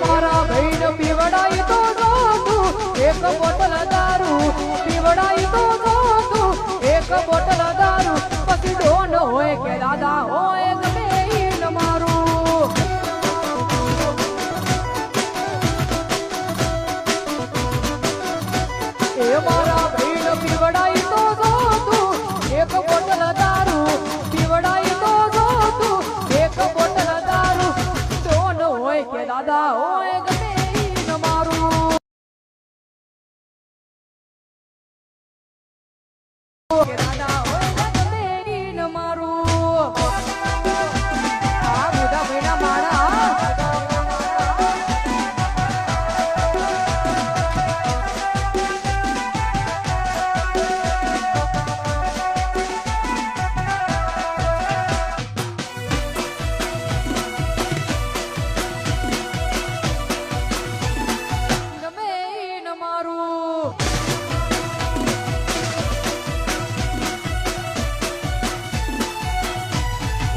મારા ભાઈ ને પીવડાય તો નોતું એક બોટલ દારૂ પીવડાય તો નોતું એક બોટલ દારૂ પછી ડોન હોય કે દાદા હોય મારું. એ મારા Get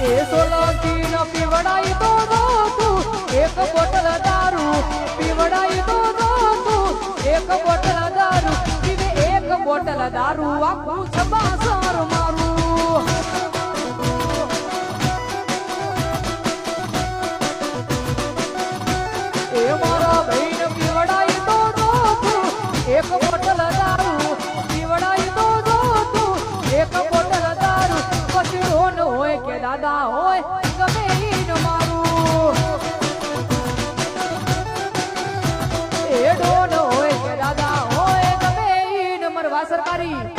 એ સોલંકી ન પીવડાઈ તો જોતું એક બોટલ દારૂ પીવડાઈ તો જોતું એક બોટલ દારૂ પીવે એક બોટલ દારૂ આખું સબાસર મારું એ મારા ભાઈને પીવડાઈ તો જોતું એક દાદા હોય, ગમે ઈ ન મારું. એ ડોન હોય કે દાદા હોય, ગમે ઈ મરવા સરકારી